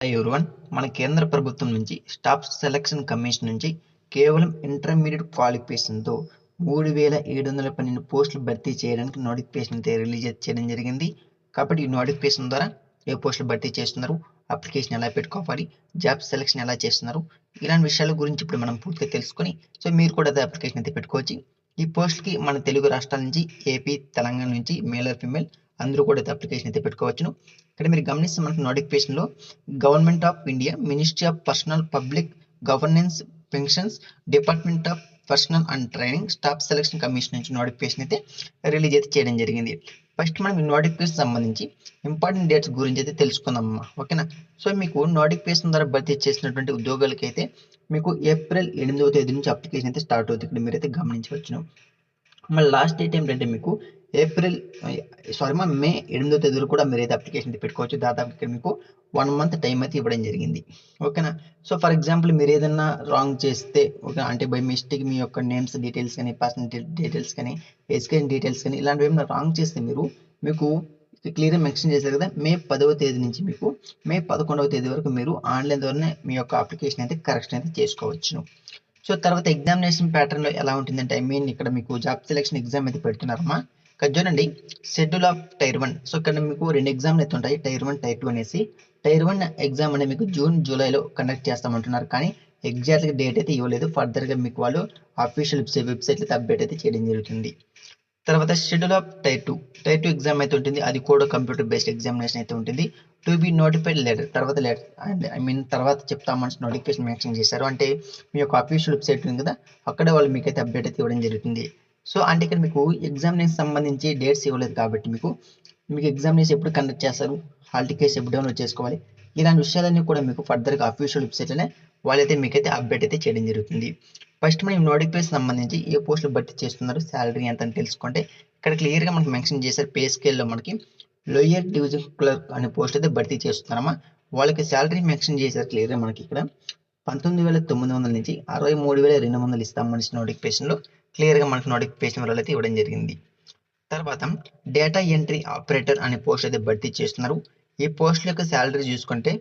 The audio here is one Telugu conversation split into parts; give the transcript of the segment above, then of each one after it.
హాయ్ ఎవరివన్ మన కేంద్ర ప్రభుత్వం నుంచి స్టాఫ్ సెలక్షన్ కమిషన్ నుంచి కేవలం ఇంటర్మీడియట్ క్వాలిఫికేషన్తో మూడు వేల ఏడు వందల పన్నెండు పోస్టులు భర్తీ చేయడానికి నోటిఫికేషన్ అయితే రిలీజ్ చేయడం జరిగింది. కాబట్టి ఈ నోటిఫికేషన్ ద్వారా ఏ పోస్టులు భర్తీ చేస్తున్నారు అప్లికేషన్ ఎలా పెట్టుకోవాలి జాబ్ సెలక్షన్ ఎలా చేస్తున్నారు ఇలాంటి విషయాల గురించి ఇప్పుడు మనం పూర్తిగా తెలుసుకొని సో మీరు కూడా అదే అప్లికేషన్ అయితే పెట్టుకోవచ్చు. ఈ పోస్ట్కి మన తెలుగు రాష్ట్రాల నుంచి ఏపీ తెలంగాణ నుంచి మేల్ ఆర్ ఫిమేల్ అందరూ కూడా అయితే అప్లికేషన్ అయితే పెట్టుకోవచ్చును. ఇక్కడ మీరు గమనిస్తే మనకి నోటిఫికేషన్లో government of India ministry of personnel public governance pensions department of personnel and training staff selection commission నుంచి నోటిఫికేషన్ అయితే రిలీజ్ అయితే చేయడం జరిగింది. ఫస్ట్ మనం ఈ నోటిఫికేషన్ సంబంధించి ఇంపార్టెంట్ డేట్స్ గురించి అయితే తెలుసుకుందామమ్మా ఓకేనా సో మీకు నోటిఫికేషన్ ద్వారా భర్తీ చేసినటువంటి ఉద్యోగాలకి అయితే మీకు ఏప్రిల్ ఎనిమిదవ తేదీ నుంచి అప్లికేషన్ అయితే స్టార్ట్ అవుతుంది. ఇక్కడ మీరైతే గమనించవచ్చును. మళ్ళీ లాస్ట్ డేట్ ఏంటంటే మీకు ఏప్రిల్ సారీ మా మే ఎనిమిదో తేదీలో కూడా మీరు అయితే అప్లికేషన్ అయితే పెట్టుకోవచ్చు దాదాపు ఇక్కడ మీకు వన్ మంత్ టైం అయితే ఇవ్వడం జరిగింది. ఓకేనా సో ఫర్ ఎగ్జాంపుల్ మీరు ఏదైనా రాంగ్ చేస్తే ఓకే అంటే బై మిస్టేక్ మీ యొక్క నేమ్స్ డీటెయిల్స్ కానీ పర్సనల్ డీటెయిల్స్ కానీ ఎడ్యుకేషన్ డీటెయిల్స్ కానీ ఇలాంటివి ఏమైనా రాంగ్ చేస్తే మీరు మీకు క్లియర్గా మెన్షన్ చేశారు కదా మే పదవ తేదీ నుంచి మీకు మే పదకొండవ తేదీ వరకు మీరు ఆన్లైన్ ద్వారానే మీ యొక్క అప్లికేషన్ అయితే కరెక్షన్ అయితే చేసుకోవచ్చును. సో తర్వాత ఎగ్జామినేషన్ ప్యాటర్న్లో ఎలా ఉంటుందంటే ఐ మీన్ ఇక్కడ మీకు జాబ్ సెలెక్షన్ ఎగ్జామ్ అయితే పెడుతున్నారమ్మా. ఇక్కడ చూడండి schedule of tier one so ఇక్కడ మీకు రెండు ఎగ్జామ్లు అయితే ఉంటాయి. టైర్ వన్ టైర్ టూ అనేసి. టైర్ వన్ ఎగ్జామ్ అనేది మీకు జూన్ జూలైలో కండక్ట్ చేస్తామంటున్నారు. కానీ ఎగ్జాక్ట్గా డేట్ అయితే ఇవ్వలేదు. ఫర్దర్గా మీకు వాళ్ళు అఫీషియల్ అయితే అప్డేట్ అయితే చేయడం జరుగుతుంది. తర్వాత schedule of tier two tier two exam అయితే ఉంటుంది. అది కూడా కంప్యూటర్ బేస్డ్ ఎగ్జామినేషన్ అయితే ఉంటుంది. టు బి నోటిఫైడ్ లెటర్ తర్వాత లెటర్ అండ్ ఐ మీన్ తర్వాత చెప్తామని నోటిఫికేషన్ మెన్షన్ చేశారు. అంటే మీ యొక్క అఫీషియల్ వెబ్సైట్ ఉంది కదా అక్కడ వాళ్ళు మీకైతే అప్డేట్ అయితే ఇవ్వడం జరుగుతుంది. సో అంటే ఇక్కడ మీకు ఎగ్జామినేషన్ సంబంధించి డేట్స్ ఇవ్వలేదు కాబట్టి మీకు మీకు ఎగ్జామినేషన్ ఎప్పుడు కండక్ట్ చేస్తారు? హాల్ టికెట్స్ ఎప్పుడు డౌన్లోడ్ చేసుకోవాలి? ఇలాంటి విషయాలన్నీ కూడా మీకు ఫర్దర్గా అఫీషియల్ వెబ్సైట్లోనే వాళ్ళైతే మీకైతే అప్డేట్ అయితే చేయడం జరుగుతుంది. ఫస్ట్ మనం నోటిఫికేషన్ సంబంధించి ఏ పోస్టులు భర్తీ చేస్తున్నారు శాలరీ ఎంత అని తెలుసుకుంటే ఇక్కడ క్లియర్గా మనకి మెన్షన్ చేశారు పే స్కేల్లో మనకి లోయర్ డివిజన్ క్లర్క్ అనే పోస్ట్ అయితే భర్తీ చేస్తున్నారమ్మా. వాళ్ళకి శాలరీ మెన్షన్ చేశారు క్లియర్గా మనకి ఇక్కడ. పంతొమ్మిది వేల తొమ్మిది వందల నుంచి అరవై మూడు వేల రెండు వందలు ఇస్తాం మనిషి నోటిఫికేషన్లో క్లియర్గా మనకి నోటిఫికేషన్ వల్ల అయితే ఇవ్వడం జరిగింది. తర్వాత డేటా ఎంట్రీ ఆపరేటర్ అనే పోస్ట్ అయితే భర్తీ చేస్తున్నారు. ఈ పోస్ట్ యొక్క శాలరీ చూసుకుంటే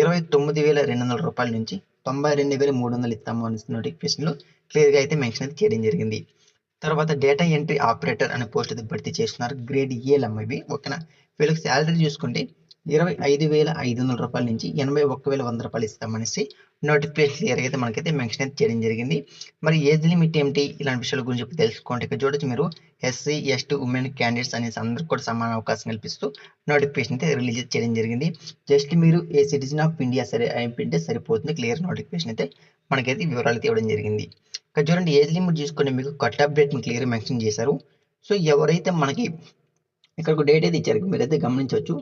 ఇరవై తొమ్మిది వేల రెండు వందల రూపాయల నుంచి తొంభై రెండు వేల మూడు వందలు ఇస్తాము అని నోటిఫికేషన్లో క్లియర్గా అయితే మెన్షన్ అయితే చేయడం జరిగింది. తర్వాత డేటా ఎంట్రీ ఆపరేటర్ అనే పోస్ట్ అయితే భర్తీ చేస్తున్నారు. గ్రేడ్ ఏలు అమ్మవి ఓకేనా? వీళ్ళకి శాలరీ చూసుకుంటే ఇరవై ఐదు వేల ఐదు వందల రూపాయల నుంచి ఎనభై ఒక్క వేల వంద రూపాయలు ఇస్తామనేసి నోటిఫికేషన్ ఎరగైతే అయితే మనకైతే మెన్షన్ అయితే చేయడం జరిగింది. మరి ఏజ్ లిమిట్ ఏమిటి ఇలాంటి విషయాల గురించి తెలుసుకోండి ఇక్కడ చూడొచ్చు మీరు. ఎస్సీ ఎస్టీ ఉమెన్ క్యాండిడేట్స్ అనేసి అందరికి కూడా సమాన అవకాశం కల్పిస్తూ నోటిఫికేషన్ అయితే రిలీజ్ చేయడం జరిగింది. జస్ట్ మీరు ఏ సిటిజన్ ఆఫ్ ఇండియా సరే అయిపోయింటే సరిపోతుంది. క్లియర్ నోటిఫికేషన్ అయితే మనకైతే వివరాలు ఇవ్వడం జరిగింది. ఇక్కడ చూడండి ఏజ్ లిమిట్ చూసుకొని మీకు కట్ అప్డేట్ని క్లియర్ మెన్షన్ చేశారు. సో ఎవరైతే మనకి ఇక్కడ ఒక డేట్ అయితే ఇచ్చారు మీరైతే గమనించవచ్చు.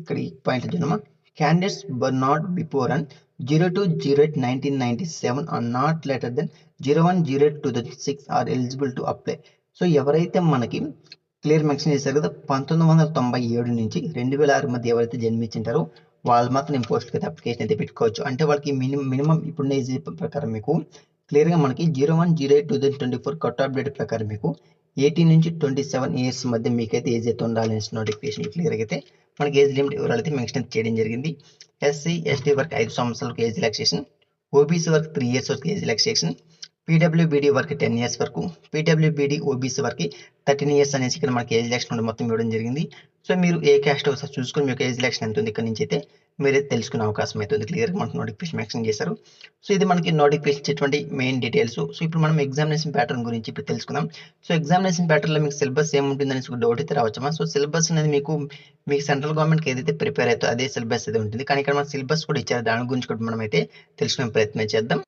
ఇక్కడ ఈ point చూడమా candidates born not before and zero two zero eight nineteen ninety seven or not later than zero one zero eight two thousand six are eligible to apply so ఎవరైతే మనకి క్లియర్ మెన్షన్ చేశారు కదా పంతొమ్మిది వందల తొంభై ఏడు నుంచి రెండు వేల ఆరు మధ్య ఎవరైతే జన్మించింటారో వాళ్ళు మాత్రం నేను పోస్ట్కి అయితే అప్లికేషన్ అయితే పెట్టుకోవచ్చు. అంటే వాళ్ళకి మినిమం మినిమం ఇప్పుడు ఏజ్ ప్రకారం మీకు క్లియర్గా మనకి zero one zero eight two thousand twenty four cut off date ప్రకారం మీకు ఎయిటీన్ నుంచి ట్వంటీ సెవెన్ ఇయర్స్ మధ్య మీకైతే ఏజ్ అయితే ఉండాలని నోటిఫికేషన్ క్లియర్గా అయితే మనకి ఏజ్ లిమిట్ వివరాలు అయితే మెన్షన్ చేయడం జరిగింది. ఎస్సీ ఎస్టీ వర్క్ ఐదు సంవత్సరాలకు ఏజ్ రిలాక్సేషన్ ఓబీసీ వర్క్ త్రీ ఇయర్స్ వరకు ఏజ్ రిలాక్సేషన్ పీడబ్ల్యూబీడీ వరకు టెన్ ఇయర్స్ వరకు పీడబ్ల్యూబీడీ ఓబీసీ వరకు థర్టీన్ ఇయర్స్ అనేసి ఇక్కడ మనకి ఏజ్ రిలాక్షన్ మొత్తం ఇవ్వడం జరిగింది. సో మీరు ఏ క్యాస్ట్ ఒకసారి చూసుకొని మీకు ఏజ్ ఎలక్షన్ ఎంత ఉంది ఇక్కడ నుంచి అయితే మీరే తెలుసుకునే అవకాశం అవుతుంది క్లియర్గా మనకు నోటిఫికేషన్ మెన్షన్ చేశారు. సో ఇది మనకి నోటిఫికేషన్ ఇచ్చేటువంటి మెయిన్ డీటెయిల్స్ సో ఇప్పుడు మనం ఎగ్జామినేషన్ ప్యాటర్న్ గురించి ఇప్పుడు తెలుసుకుందాం. సో ఎగ్జామినేషన్ ప్యాటర్న్లో మీకు సిలబస్ ఏముంటుంది అనేసి డౌట్ అయితే రావచ్చమ్మా. సో సిలబస్ అనేది మీకు మీకు సెంట్రల్ గవర్నమెంట్కి ఏదైతే ప్రిపేర్ అవుతుందో అదే సిలబస్ అయితే ఉంటుంది. కానీ ఇక్కడ మన సిలబస్ కూడా ఇచ్చారు. దాని గురించి కూడా మనం అయితే తెలుసుకునే ప్రయత్నం చేద్దాం.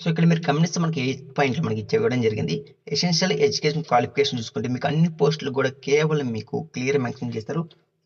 సో ఇక్కడ మీరు గమనిస్తే మనకి ఎయిట్ పాయింట్లు మనకి ఇచ్చే ఇవ్వడం జరిగింది. ఎసెన్షియల్ ఎడ్యుకేషన్ క్వాలిఫికేషన్ చూసుకుంటే మీకు అన్ని పోస్టులు కూడా కేవలం మీకు క్లియర్ మెన్షన్ చేస్తారు.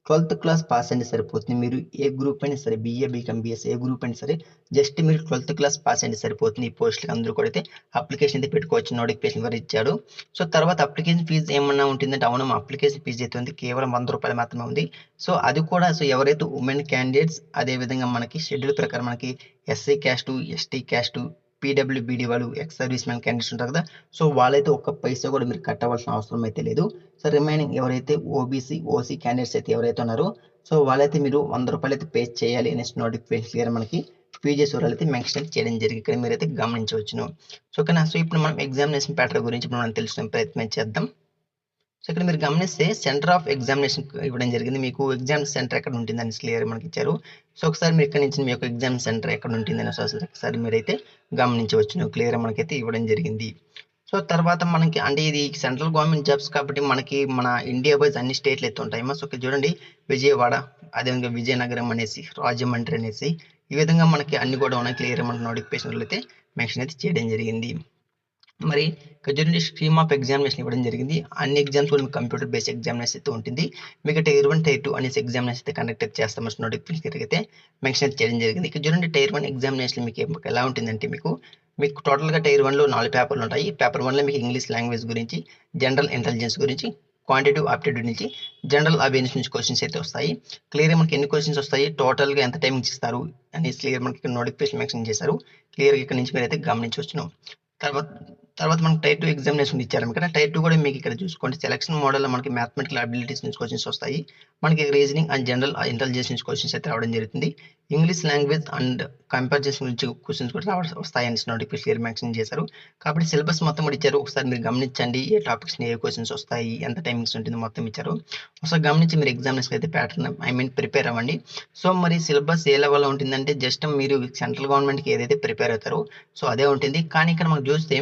ట్వెల్త్ క్లాస్ పాస్ అయితే సరిపోతుంది మీరు ఏ గ్రూప్ అయినా సరే బీఏ బీకమ్ బీఎస్ ఏ గ్రూప్ అయినా సరే జస్ట్ మీరు ట్వెల్త్ క్లాస్ పాస్ అయితే సరిపోతుంది ఈ పోస్టులకు. అందరూ కూడా అయితే అప్లికేషన్ అయితే పెట్టుకోవచ్చు. నోటిఫికేషన్ కూడా ఇచ్చాడు. సో తర్వాత అప్లికేషన్ ఫీజు ఏమన్నా ఉంటుందంటే అవును అప్లికేషన్ ఫీజు అయితే ఉంది. కేవలం వంద రూపాయలు మాత్రమే ఉంది. సో అది కూడా సో ఎవరైతే ఉమెన్ క్యాండిడేట్స్ అదే విధంగా మనకి షెడ్యూల్ ప్రకారం మనకి ఎస్సీ క్యాస్ట్ ఎస్టీ క్యాస్ట్ పీడబ్ల్యూబీడీ వాళ్ళు ఎక్స్ సర్వీస్ మ్యాన్ క్యాండిడేట్స్ ఉంటారు కదా. సో వాళ్ళైతే ఒక్క పైసా కూడా మీరు కట్టవలసిన అవసరం అయితే లేదు. సో రిమైనింగ్ ఎవరైతే ఓబీసీ ఓసీ క్యాండిడేట్స్ అయితే ఎవరైతే ఉన్నారో సో వాళ్ళైతే మీరు వంద రూపాయలు అయితే పే చేయాలి అనేసి నోటిఫికేషన్ క్లియర్ మనకి పీజీ వివరాలు అయితే మెన్షన్ చేయడం జరిగింది. ఇక్కడ మీరైతే గమనించవచ్చును. సో ఓకేనా? సో ఇప్పుడు మనం ఎగ్జామినేషన్ ప్యాటర్ గురించి మనం తెలుసుకునే ప్రయత్నం చేద్దాం. సో ఇక్కడ మీరు గమనిస్తే సెంటర్ ఆఫ్ ఎగ్జామినేషన్ ఇవ్వడం జరిగింది. మీకు ఎగ్జామ్ సెంటర్ ఎక్కడ ఉంటుంది అని క్లియర్ మనకి ఇచ్చారు. సో ఒకసారి మీరు ఇక్కడ నుంచి మీ యొక్క ఎగ్జామ్ సెంటర్ ఎక్కడ ఉంటుంది అని ఒకసారి మీరైతే గమనించవచ్చు. క్లియర్ మనకైతే ఇవ్వడం జరిగింది. సో తర్వాత మనకి అంటే ఇది సెంట్రల్ గవర్నమెంట్ జాబ్స్ కాబట్టి మనకి మన ఇండియా వైజ్ అన్ని స్టేట్లు అయితే ఉంటాయి సో ఇక్కడ చూడండి విజయవాడ అదేవిధంగా విజయనగరం అనేసి రాజమండ్రి అనేసి ఈ విధంగా మనకి అన్ని కూడా ఉన్నాయి. క్లియర్ మనకి నోటిఫికేషన్లు అయితే మెన్షన్ అయితే చేయడం జరిగింది. మరి ఇక్కడ స్ట్రీమ్ ఆఫ్ ఎగ్జామినేషన్ ఇవ్వడం జరిగింది. అన్ని ఎగ్జామ్స్ కూడా కంప్యూటర్ బేస్డ్ ఎగ్జామినేషన్ అయితే ఉంటుంది. మీకు టైర్ వన్ టైర్ టూ అనేసి ఎగ్జామినేషన్ అయితే కండక్ట్ చేస్తాం నోటిఫికేషన్ అయితే మెన్షన్ చేయడం జరిగింది. ఇక్కడ చూడండి టైర్ వన్ ఎగ్జామినేషన్ మీకు ఎలా ఉంటుందంటే మీకు మీకు టోటల్గా టైర్ వన్లో నాలుగు పేపర్లు ఉంటాయి. పేపర్ వన్లో మీకు ఇంగ్లీష్ లాంగ్వేజ్ గురించి జనరల్ ఇంటెలిజెన్స్ గురించి క్వాంటిటివ్ ఆప్టిట్యూడ్ నుంచి జనరల్ అవేర్నెస్ నుంచి క్వశ్చన్స్ అయితే వస్తాయి. క్లియర్గా మనకి ఎన్ని క్వశ్చన్స్ వస్తాయి? టోటల్గా ఎంత టైం ఇస్తారు? అనేసి క్లియర్ మనకి నోటిఫికేషన్ మెన్షన్ చేశారు. క్లియర్గా ఇక్కడ నుంచి మీరైతే గమనించవచ్చును. తర్వాత తర్వాత మనకి టైర్ టూ ఎగ్జామినేషన్ ఇచ్చారు. ఇక్కడ టైర్ టూ కూడా మీకు ఇక్కడ చూసుకోండి. సెలక్షన్ మోడల్లో మనకి మ్యాథమెటికల్ అబిలిటీస్ నుంచి క్వశ్చన్స్ వస్తాయి. మనకి రీజనింగ్ అండ్ జనరల్ ఇంటెలిజెన్స్ నుంచి క్వశ్చన్స్ అయితే రావడం జరుగుతుంది. ఇంగ్లీష్ లాంగ్వేజ్ అండ్ కంపారిజన్ నుంచి క్వశ్చన్స్ కూడా వస్తాయి అని నోటిఫికేషన్ క్లియర్ మెన్షన్ చేశారు. కాబట్టి సిలబస్ మొత్తం కూడా ఇచ్చారు. ఒకసారి మీరు గమనించండి ఏ టాపిక్స్ ఏ క్వశ్చన్స్ వస్తాయి ఎంత టైమింగ్స్ ఉంటుంది మొత్తం ఇచ్చారు. ఒకసారి గమనించి మీరు ఎగ్జామినేషన్ అయితే ప్యాటర్న్ ఐ మీన్ ప్రిపేర్ అవ్వండి. సో మరి సిలబస్ ఏ లెవెల్లో ఉంటుందంటే జస్ట్ మీరు సెంట్రల్ గవర్నమెంట్కి ఏదైతే ప్రిపేర్ అవుతారో సో అదే ఉంటుంది. కానీ ఇక్కడ మనం చూస్తే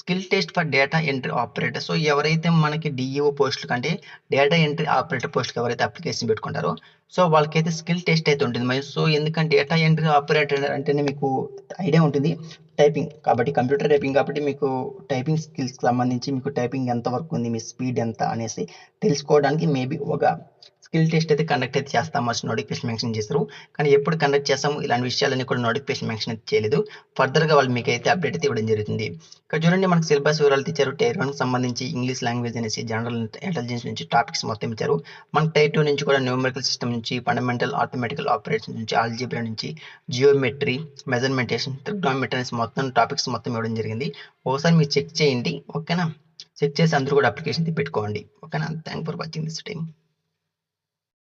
skill test for data entry operator so ఎవరైతే మనకి డిఈఓ పోస్టులు కంటే డేటా ఎంట్రీ ఆపరేటర్ పోస్టులు ఎవరైతే అప్లికేషన్ పెట్టుకుంటారో సో వాళ్ళకైతే స్కిల్ టెస్ట్ అయితే ఉంటుంది మరి సో ఎందుకంటే డేటా ఎంట్రీ ఆపరేటర్ అంటేనే మీకు ఐడియా ఉంటుంది టైపింగ్. కాబట్టి కంప్యూటర్ టైపింగ్ కాబట్టి మీకు టైపింగ్ స్కిల్స్ సంబంధించి మీకు టైపింగ్ ఎంత వరకు ఉంది మీ స్పీడ్ ఎంత అనేసి తెలుసుకోవడానికి మేబీ ఒక స్కిల్ టెస్ట్ అయితే కండక్ట్ అయితే చేస్తాం. వచ్చి నోటిఫికేషన్ మెన్షన్ చేశారు. కానీ ఎప్పుడు కండక్ట్ చేస్తాము? ఇలాంటి విషయాలన్నీ కూడా నోటిఫికేషన్ మెన్షన్ అయితే చేయలేదు. ఫర్దర్గా వాళ్ళు మీకు అయితే అప్డేట్ అయితే ఇవ్వడం జరుగుతుంది. ఇక్కడ చూడండి మనకు సిలబస్ వివరాలు ఇచ్చారు టైర్ వన్కి సంబంధించి ఇంగ్లీష్ లాంగ్వేజ్ అనేసి జనరల్ ఇంటెలిజెన్స్ నుంచి టాపిక్స్ మొత్తం ఇచ్చారు. మనకు టైర్ టూ నుంచి కూడా న్యూమరికల్ సిస్టమ్ నుంచి ఫండమెంటల్ ఆథమెటికల్ ఆపరేషన్ నుంచి ఆల్జీబ్రా నుంచి జియోమెట్రీ మెజర్మెంటేషన్ ట్రిగ్నోమెట్రీ అనేసి మొత్తం టాపిక్స్ మొత్తం ఇవ్వడం జరిగింది. ఒకసారి మీరు చెక్ చేయండి. ఓకేనా? చెక్ చేసి అందరూ కూడా అప్లికేషన్ పెట్టుకోండి. ఓకేనా? Thank for watching this time